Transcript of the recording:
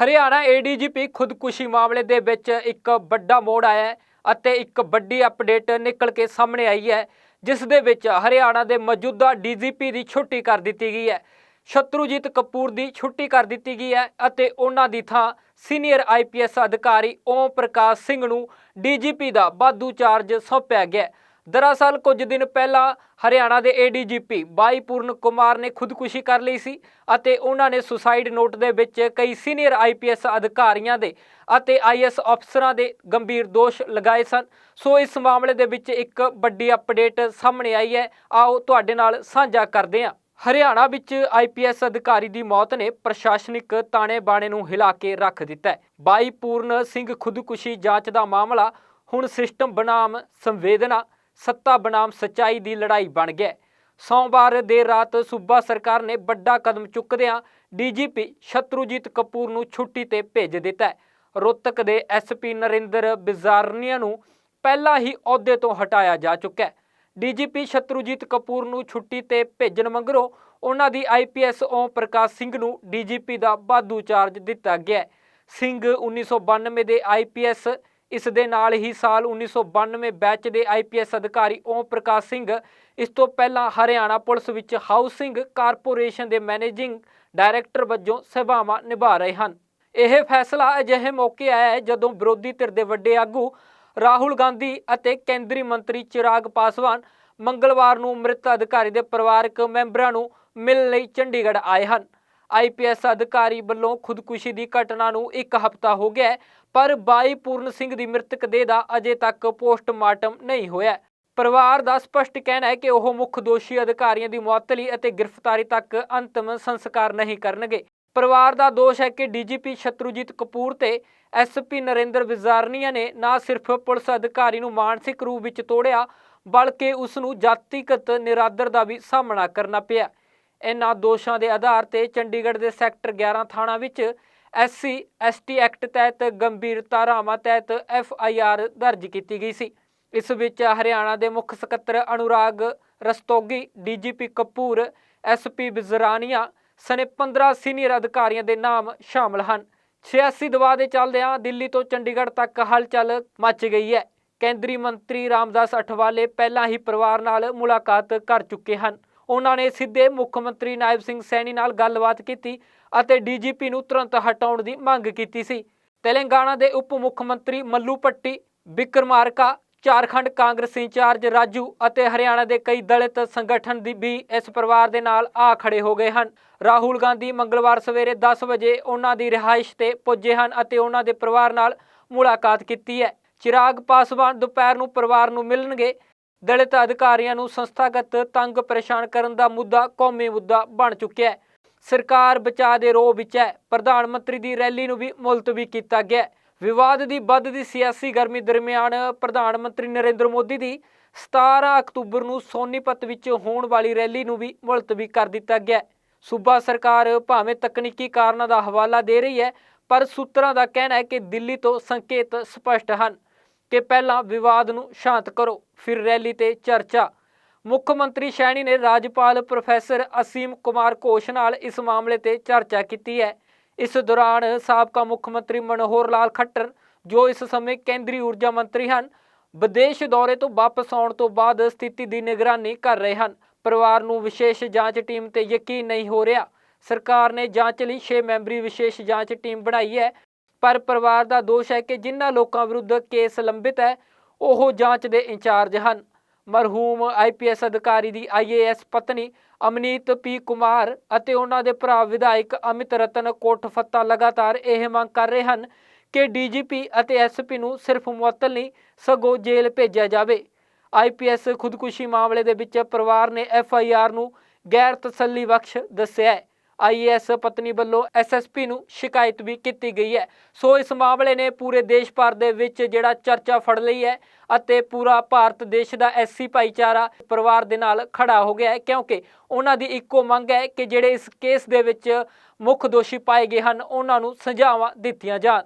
Haryana ADGP ਖੁਦਕੁਸ਼ੀ ਮਾਮਲੇ ਦੇ ਵਿੱਚ ਇੱਕ ਵੱਡਾ ਮੋੜ ਆਇਆ ਹੈ ਅਤੇ ਇੱਕ ਵੱਡੀ ਅਪਡੇਟ ਨਿਕਲ ਕੇ ਸਾਹਮਣੇ ਆਈ ਹੈ, ਜਿਸ ਦੇ ਵਿੱਚ ਹਰਿਆਣਾ ਦੇ ਮੌਜੂਦਾ ਡੀਜੀਪੀ ਦੀ ਛੁੱਟੀ ਕਰ ਦਿੱਤੀ ਗਈ ਹੈ। ਸ਼ਤਰੂਜੀਤ ਕਪੂਰ ਦੀ ਛੁੱਟੀ ਕਰ ਦਿੱਤੀ ਗਈ ਹੈ ਅਤੇ ਉਹਨਾਂ ਦੀ ਥਾਂ ਸੀਨੀਅਰ ਆਈਪੀਐਸ ਅਧਿਕਾਰੀ ਓਮ ਪ੍ਰਕਾਸ਼ ਸਿੰਘ ਨੂੰ ਡੀਜੀਪੀ ਦਾ ਵਾਧੂ ਚਾਰਜ ਸੌਂਪਿਆ ਗਿਆ ਦਰਅਸਲ ਕੁਝ ਦਿਨ ਪਹਿਲਾਂ ਹਰਿਆਣਾ ਦੇ ਏਡੀਜੀਪੀ ਬਾਈ ਪੂਰਨ ਕੁਮਾਰ ਨੇ ਖੁਦਕੁਸ਼ੀ ਕਰ ਲਈ ਸੀ ਅਤੇ ਉਹਨਾਂ ਨੇ ਸੁਸਾਈਡ ਨੋਟ ਦੇ ਵਿੱਚ ਕਈ ਸੀਨੀਅਰ ਆਈਪੀਐਸ ਅਧਿਕਾਰੀਆਂ ਦੇ ਅਤੇ ਆਈਐਸ ਅਫਸਰਾਂ ਦੇ ਗੰਭੀਰ ਦੋਸ਼ ਲਗਾਏ ਸਨ। ਸੋ ਇਸ ਮਾਮਲੇ ਦੇ ਵਿੱਚ ਇੱਕ ਵੱਡੀ ਅਪਡੇਟ ਸਾਹਮਣੇ ਆਈ ਹੈ। ਆਓ ਤੁਹਾਡੇ ਨਾਲ ਸਾਂਝਾ ਕਰਦੇ ਹਾਂ। ਹਰਿਆਣਾ ਵਿੱਚ ਆਈਪੀਐਸ ਅਧਿਕਾਰੀ ਦੀ ਮੌਤ ਨੇ ਪ੍ਰਸ਼ਾਸਨਿਕ ਤਾਣੇ ਬਾਣੇ ਨੂੰ ਹਿਲਾ ਕੇ ਰੱਖ ਦਿੱਤਾ ਹੈ। ਬਾਈ ਪੂਰਨ ਸਿੰਘ ਖੁਦਕੁਸ਼ੀ ਜਾਂਚ ਦਾ ਮਾਮਲਾ ਹੁਣ ਸਿਸਟਮ ਬਨਾਮ ਸੰਵੇਦਨਾ ਸੱਤਾ ਬਨਾਮ ਸਚਾਈ ਦੀ ਲੜਾਈ ਬਣ ਗਿਆ। ਸੋਮਵਾਰ ਦੇਰ ਰਾਤ ਸੂਬਾ ਸਰਕਾਰ ਨੇ ਵੱਡਾ ਕਦਮ ਚੁੱਕਦਿਆਂ ਡੀਜੀਪੀ ਸ਼ਤਰੂਜੀਤ ਕਪੂਰ ਨੂੰ ਛੁੱਟੀ ਤੇ ਭੇਜ ਦਿੱਤਾ। ਹੈ ਰੋਹਤਕ ਦੇ ਐਸਪੀ ਨਰਿੰਦਰ ਬਿਜ਼ਾਰਨੀਆ ਨੂੰ ਪਹਿਲਾਂ ਹੀ ਅਹੁਦੇ ਤੋਂ ਹਟਾਇਆ ਜਾ ਚੁੱਕਾ ਹੈ। ਡੀਜੀਪੀ ਸ਼ਤਰੂਜੀਤ ਕਪੂਰ ਨੂੰ ਛੁੱਟੀ ਤੇ ਭੇਜਣ ਮਗਰੋਂ ਉਹਨਾਂ ਦੀ ਆਈਪੀਐਸ ਓਮ ਪ੍ਰਕਾਸ਼ ਸਿੰਘ ਨੂੰ ਡੀਜੀਪੀ ਦਾ ਵਾਧੂ ਚਾਰਜ ਦਿੱਤਾ ਗਿਆ ਹੈ। ਸਿੰਘ 1992 ਦੇ ਆਈਪੀਐਸ ਇਸ ਦੇ ਨਾਲ ਹੀ ਸਾਲ 1992 ਬੈਚ ਦੇ ਆਈਪੀਐਸ ਅਧਿਕਾਰੀ ਓਮ ਪ੍ਰਕਾਸ਼ ਸਿੰਘ, ਇਸ ਤੋਂ ਪਹਿਲਾਂ ਹਰਿਆਣਾ ਪੁਲਿਸ ਵਿੱਚ ਹਾਊਸਿੰਗ ਕਾਰਪੋਰੇਸ਼ਨ ਦੇ ਮੈਨੇਜਿੰਗ ਡਾਇਰੈਕਟਰ ਵਜੋਂ ਸੇਵਾਵਾਂ ਨਿਭਾ ਰਹੇ ਹਨ। ਇਹ ਫੈਸਲਾ ਅਜਿਹੇ ਮੌਕੇ ਆਇਆ ਹੈ ਜਦੋਂ ਵਿਰੋਧੀ ਧਿਰ ਦੇ ਵੱਡੇ ਆਗੂ ਰਾਹੁਲ ਗਾਂਧੀ ਅਤੇ ਕੇਂਦਰੀ ਮੰਤਰੀ ਚਿਰਾਗ ਪਾਸਵਾਨ ਮੰਗਲਵਾਰ ਨੂੰ ਮ੍ਰਿਤ ਅਧਿਕਾਰੀ ਦੇ ਪਰਿਵਾਰਕ ਮੈਂਬਰਾਂ ਨੂੰ ਮਿਲਣ ਲਈ ਚੰਡੀਗੜ੍ਹ ਆਏ ਹਨ। ਆਈਪੀਐਸ ਅਧਿਕਾਰੀ ਵੱਲੋਂ ਖੁਦਕੁਸ਼ੀ ਦੀ ਘਟਨਾ ਨੂੰ ਇੱਕ ਹਫ਼ਤਾ ਹੋ ਗਿਆ ਪਰ ਬਾਈ ਪੂਰਨ ਸਿੰਘ ਦੀ ਮ੍ਰਿਤਕ ਦੇਹ ਦਾ ਅਜੇ ਤੱਕ ਪੋਸਟਮਾਰਟਮ ਨਹੀਂ ਹੋਇਆ। ਪਰਿਵਾਰ ਦਾ ਸਪਸ਼ਟ ਕਹਿਣਾ ਹੈ ਕਿ ਉਹ ਮੁੱਖ ਦੋਸ਼ੀ ਅਧਿਕਾਰੀਆਂ ਦੀ ਮੁਅੱਤਲੀ ਅਤੇ ਗ੍ਰਿਫਤਾਰੀ ਤੱਕ ਅੰਤਮ ਸੰਸਕਾਰ ਨਹੀਂ ਕਰਨਗੇ। ਪਰਿਵਾਰ ਦਾ ਦੋਸ਼ ਹੈ ਕਿ ਡੀਜੀਪੀ ਸ਼ਤਰੂਜੀਤ ਕਪੂਰ ਤੇ ਐਸਪੀ ਨਰਿੰਦਰ ਵਿਜ਼ਾਰਨੀਆ ਨੇ ਨਾ ਸਿਰਫ ਪੁਲਿਸ ਅਧਿਕਾਰੀ ਨੂੰ ਮਾਨਸਿਕ ਰੂਪ ਵਿੱਚ ਤੋੜਿਆ, ਬਲਕਿ ਉਸ ਨੂੰ ਜਾਤੀਗਤ ਨਿਰਾਦਰ ਦਾ ਵੀ ਸਾਹਮਣਾ ਕਰਨਾ ਪਿਆ। ਇਹਨਾਂ ਦੋਸ਼ਾਂ ਦੇ ਆਧਾਰ ਤੇ ਚੰਡੀਗੜ੍ਹ ਦੇ ਸੈਕਟਰ 11 ਥਾਣਾ ਵਿੱਚ ਐਸਸੀ ਐਸਟੀ ਐਕਟ ਤਹਿਤ ਗੰਭੀਰ ਧਾਰਾਵਾਂ ਤਹਿਤ ਐਫ ਆਈ ਆਰ ਦਰਜ ਕੀਤੀ ਗਈ ਸੀ। ਇਸ ਵਿੱਚ ਹਰਿਆਣਾ ਦੇ ਮੁੱਖ ਸਕੱਤਰ ਅਨੁਰਾਗ ਰਸਤੋਗੀ ਡੀਜੀਪੀ ਕਪੂਰ ਐਸਪੀ ਬਿਜ਼ਰਾਨੀਆ ਸਨੇ 15 ਸੀਨੀਅਰ ਅਧਿਕਾਰੀਆਂ ਦੇ ਨਾਮ ਸ਼ਾਮਲ ਹਨ। 86 ਦਵਾ ਦੇ ਚੱਲਦਿਆਂ ਦਿੱਲੀ ਤੋਂ ਚੰਡੀਗੜ੍ਹ ਤੱਕ ਹਲਚਲ ਮਚ ਗਈ ਹੈ। ਕੇਂਦਰੀ ਮੰਤਰੀ ਰਾਮਦਾਸ ਅਠਵਾਲੇ ਪਹਿਲਾਂ ਹੀ ਪਰਿਵਾਰ ਨਾਲ ਮੁਲਾਕਾਤ ਕਰ ਚੁੱਕੇ ਹਨ। ਉਹਨਾਂ ਨੇ ਸਿੱਧੇ ਮੁੱਖ ਮੰਤਰੀ ਨਾਇਬ ਸਿੰਘ ਸੈਣੀ ਨਾਲ ਗੱਲਬਾਤ ਕੀਤੀ ਅਤੇ ਡੀਜੀਪੀ ਨੂੰ ਤੁਰੰਤ ਹਟਾਉਣ ਦੀ ਮੰਗ ਕੀਤੀ ਸੀ। ਤੇਲੰਗਾਨਾ ਦੇ ਉਪ ਮੁੱਖ ਮੰਤਰੀ ਮੱਲੂ ਪੱਟੀ, ਬਿਕਰਮਾਰਕਾ, ਝਾਰਖੰਡ ਕਾਂਗਰਸ ਇੰਚਾਰਜ ਰਾਜੂ ਅਤੇ ਹਰਿਆਣਾ ਦੇ ਕਈ ਦਲਿਤ ਸੰਗਠਨ ਦੀ ਵੀ ਇਸ ਪਰਿਵਾਰ ਦੇ ਨਾਲ ਆ ਖੜੇ ਹੋ ਗਏ ਹਨ। ਰਾਹੁਲ ਗਾਂਧੀ ਮੰਗਲਵਾਰ ਸਵੇਰੇ 10 ਵਜੇ ਉਹਨਾਂ ਦੀ ਰਿਹਾਇਸ਼ ਤੇ ਪੁੱਜੇ ਹਨ ਅਤੇ ਉਹਨਾਂ ਦੇ ਪਰਿਵਾਰ ਨਾਲ ਮੁਲਾਕਾਤ ਕੀਤੀ ਹੈ। ਚਿਰਾਗ ਪਾਸਵਾਨ ਦੁਪਹਿਰ ਨੂੰ ਪਰਿਵਾਰ ਨੂੰ ਮਿਲਣਗੇ ਦਲਿਤ ਅਧਿਕਾਰੀਆਂ ਨੂੰ ਸੰਸਥਾਗਤ ਤੰਗ ਪਰੇਸ਼ਾਨ ਕਰਨ ਦਾ ਮੁੱਦਾ, ਕੌਮੀ ਮੁੱਦਾ ਬਣ ਚੁੱਕਿਆ ਹੈ। ਸਰਕਾਰ ਬਚਾਅ ਦੇ ਰੋਹ ਵਿੱਚ ਹੈ। ਪ੍ਰਧਾਨ ਮੰਤਰੀ ਦੀ ਰੈਲੀ ਨੂੰ ਵੀ ਮੁਲਤਵੀ ਕੀਤਾ ਗਿਆ ਵਿਵਾਦ ਦੀ ਵੱਧਦੀ ਸਿਆਸੀ ਗਰਮੀ ਦਰਮਿਆਨ ਪ੍ਰਧਾਨ ਮੰਤਰੀ ਨਰਿੰਦਰ ਮੋਦੀ ਦੀ 17 ਅਕਤੂਬਰ ਨੂੰ ਸੋਨੀਪਤ ਵਿੱਚ ਹੋਣ ਵਾਲੀ ਰੈਲੀ ਨੂੰ ਵੀ ਮੁਲਤਵੀ ਕਰ ਦਿੱਤਾ ਗਿਆ ਸੂਬਾ ਸਰਕਾਰ ਭਾਵੇਂ ਤਕਨੀਕੀ ਕਾਰਨਾਂ ਦਾ ਹਵਾਲਾ ਦੇ ਰਹੀ ਹੈ, ਪਰ ਸੂਤਰਾਂ ਦਾ ਕਹਿਣਾ ਹੈ ਕਿ ਦਿੱਲੀ ਤੋਂ ਸੰਕੇਤ ਸਪਸ਼ਟ ਹਨ। ਕਿ ਪਹਿਲਾਂ ਵਿਵਾਦ ਨੂੰ ਸ਼ਾਂਤ ਕਰੋ, ਫਿਰ ਰੈਲੀ ਤੇ ਚਰਚਾ। ਮੁੱਖ ਮੰਤਰੀ ਸ਼ੈਣੀ ਨੇ ਰਾਜਪਾਲ ਪ੍ਰੋਫੈਸਰ ਅਸੀਮ ਕੁਮਾਰ ਘੋਸ਼ ਨਾਲ ਇਸ ਮਾਮਲੇ ਤੇ ਚਰਚਾ ਕੀਤੀ ਹੈ। ਇਸ ਦੌਰਾਨ ਸਾਬਕਾ ਮੁੱਖ ਮੰਤਰੀ ਮਨੋਹਰ ਲਾਲ ਖੱਟਰ, ਜੋ ਇਸ ਸਮੇਂ ਕੇਂਦਰੀ ਊਰਜਾ ਮੰਤਰੀ ਹਨ, ਵਿਦੇਸ਼ ਦੌਰੇ ਤੋਂ ਵਾਪਸ ਆਉਣ ਤੋਂ ਬਾਅਦ ਸਥਿਤੀ ਦੀ ਨਿਗਰਾਨੀ ਕਰ ਰਹੇ ਹਨ। ਪਰਿਵਾਰ ਨੂੰ ਵਿਸ਼ੇਸ਼ ਜਾਂਚ ਟੀਮ ਤੇ ਯਕੀਨ ਨਹੀਂ ਹੋ ਰਿਹਾ। ਸਰਕਾਰ ਨੇ ਜਾਂਚ ਲਈ 6 ਮੈਂਬਰੀ ਵਿਸ਼ੇਸ਼ ਜਾਂਚ ਟੀਮ ਬਣਾਈ ਹੈ। ਪਰ ਪਰਿਵਾਰ ਦਾ ਦੋਸ਼ ਹੈ ਕਿ ਜਿਨ੍ਹਾਂ ਲੋਕਾਂ ਵਿਰੁੱਧ ਕੇਸ ਲੰਬਿਤ ਹੈ, ਉਹ ਜਾਂਚ ਦੇ ਇੰਚਾਰਜ ਹਨ। ਮਰਹੂਮ ਆਈਪੀਐਸ ਅਧਿਕਾਰੀ ਦੀ ਆਈਏਐਸ ਪਤਨੀ ਅਮਨੀਤ ਪੀ ਕੁਮਾਰ ਅਤੇ ਉਹਨਾਂ ਦੇ ਭਰਾ ਵਿਧਾਇਕ ਅਮਿਤ ਰਤਨ ਕੋਟਫੱਤਾ ਲਗਾਤਾਰ ਇਹ ਮੰਗ ਕਰ ਰਹੇ ਹਨ ਕਿ ਡੀਜੀਪੀ ਅਤੇ ਐਸਪੀ ਨੂੰ ਸਿਰਫ ਮੁਅੱਤਲ ਨਹੀਂ, ਸਗੋਂ ਜੇਲ੍ਹ ਭੇਜਿਆ ਜਾਵੇ। ਆਈਪੀਐਸ ਖੁਦਕੁਸ਼ੀ ਮਾਮਲੇ ਦੇ ਵਿੱਚ ਪਰਿਵਾਰ ਨੇ ਐਫਆਈਆਰ ਨੂੰ ਗੈਰ ਤਸੱਲੀ ਬਖਸ਼ ਦੱਸਿਆ ਹੈ। ਆਈਏਐਸ ਪਤਨੀ ਵੱਲੋਂ ਐਸਐਸਪੀ ਨੂੰ ਸ਼ਿਕਾਇਤ ਵੀ ਕੀਤੀ ਗਈ ਹੈ। ਸੋ ਇਸ ਮਾਮਲੇ ਨੇ ਪੂਰੇ ਦੇਸ਼ ਭਰ ਦੇ ਵਿੱਚ ਜਿਹੜਾ ਚਰਚਾ ਫੜ ਲਈ ਹੈ ਅਤੇ ਪੂਰਾ ਭਾਰਤ ਦੇਸ਼ ਦਾ ਐਸਸੀ ਭਾਈਚਾਰਾ ਪਰਿਵਾਰ ਦੇ ਨਾਲ ਖੜਾ ਹੋ ਗਿਆ ਹੈ ਕਿਉਂਕਿ ਉਹਨਾਂ ਦੀ ਇੱਕੋ ਮੰਗ ਹੈ ਕਿ ਜਿਹੜੇ ਇਸ ਕੇਸ ਦੇ ਵਿੱਚ ਮੁੱਖ ਦੋਸ਼ੀ ਪਾਏ ਗਏ ਹਨ, ਉਹਨਾਂ ਨੂੰ ਸਜ਼ਾਵਾਂ ਦਿੱਤੀਆਂ ਜਾਣ।